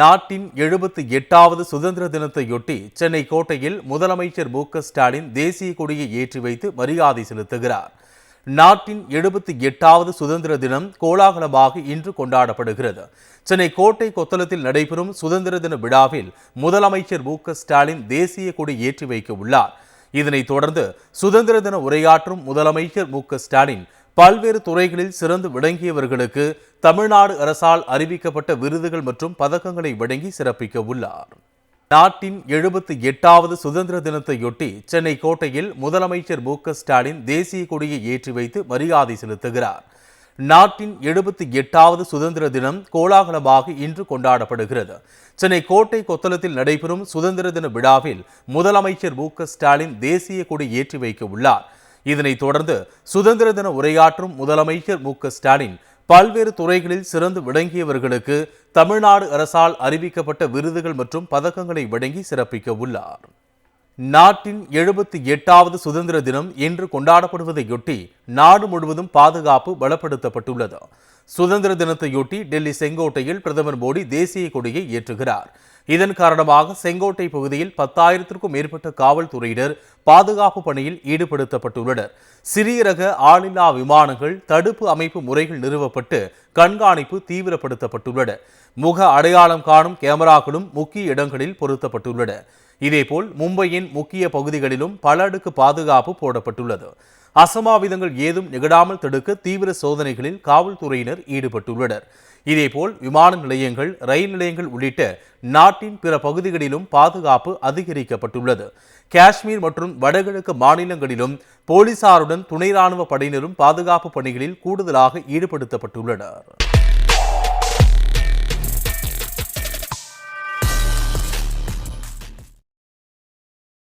நாட்டின் எழுபத்தி எட்டாவது சுதந்திர தினத்தையொட்டி சென்னை கோட்டையில் முதலமைச்சர் மு ஸ்டாலின் தேசிய கொடியை ஏற்றி வைத்து மரியாதை செலுத்துகிறார். நாட்டின் எழுபத்தி எட்டாவது சுதந்திர தினம் கோலாகலமாக இன்று கொண்டாடப்படுகிறது. சென்னை கோட்டை கொத்தளத்தில் நடைபெறும் சுதந்திர தின விழாவில் முதலமைச்சர் மு ஸ்டாலின் தேசிய கொடி ஏற்றி வைக்க உள்ளார். இதனைத் தொடர்ந்து சுதந்திர தின உரையாற்றும் முதலமைச்சர் மு ஸ்டாலின் பல்வேறு துறைகளில் சிறந்து விளங்கியவர்களுக்கு தமிழ்நாடு அரசால் அறிவிக்கப்பட்ட விருதுகள் மற்றும் பதக்கங்களை வழங்கி சிறப்பிக்க உள்ளார். நாட்டின் எழுபத்தி எட்டாவது சுதந்திர தினத்தையொட்டி சென்னை கோட்டையில் முதலமைச்சர் மு ஸ்டாலின் தேசிய கொடியை ஏற்றி வைத்து மரியாதை செலுத்துகிறார். நாட்டின் எழுபத்தி எட்டாவது சுதந்திர தினம் கோலாகலமாக இன்று கொண்டாடப்படுகிறது. சென்னை கோட்டை கொத்தளத்தில் நடைபெறும் சுதந்திர தின விழாவில் முதலமைச்சர் மு ஸ்டாலின் தேசிய கொடி ஏற்றி வைக்க உள்ளார். இதனைத் தொடர்ந்து சுதந்திர தின உரையாற்றும் முதலமைச்சர் மு ஸ்டாலின் பல்வேறு துறைகளில் சிறந்து விளங்கியவர்களுக்கு தமிழ்நாடு அரசால் அறிவிக்கப்பட்ட விருதுகள் மற்றும் பதக்கங்களை வழங்கி சிறப்பிக்க உள்ளார். நாட்டின் எழுபத்தி எட்டாவது சுதந்திர தினம் இன்று கொண்டாடப்படுவதையொட்டி நாடு முழுவதும் பாதுகாப்பு பலப்படுத்தப்பட்டுள்ளது. சுதந்திர தினத்தையொட்டி டெல்லி செங்கோட்டையில் பிரதமர் மோடி தேசிய கொடியை ஏற்றுகிறார். இதன் காரணமாக செங்கோட்டை பகுதியில் பத்தாயிரத்திற்கும் மேற்பட்ட காவல்துறையினர் பாதுகாப்பு பணியில் ஈடுபடுத்தப்பட்டுள்ளனர். சிறிய ரக ஆளில்லா விமானங்கள் தடுப்பு அமைப்பு முறைகள் நிறுவப்பட்டு கண்காணிப்பு தீவிரப்படுத்தப்பட்டுள்ளன. முக அடையாளம் காணும் கேமராக்களும் முக்கிய இடங்களில் பொருத்தப்பட்டுள்ளன. இதேபோல் மும்பையின் முக்கிய பகுதிகளிலும் பல அடுக்கு பாதுகாப்பு போடப்பட்டுள்ளது. அசம்பாவிதங்கள் ஏதும் நிகழாமல் தடுக்க தீவிர சோதனைகளில் காவல்துறையினர் ஈடுபட்டுள்ளனர். இதேபோல் விமான நிலையங்கள் ரயில் நிலையங்கள் உள்ளிட்ட நாட்டின் பிற பகுதிகளிலும் பாதுகாப்பு அதிகரிக்கப்பட்டுள்ளது. காஷ்மீர் மற்றும் வடகிழக்கு மாநிலங்களிலும் போலீசாருடன் துணை ராணுவ படையினரும் பாதுகாப்பு பணிகளில் கூடுதலாக ஈடுபடுத்தப்பட்டுள்ளனர்.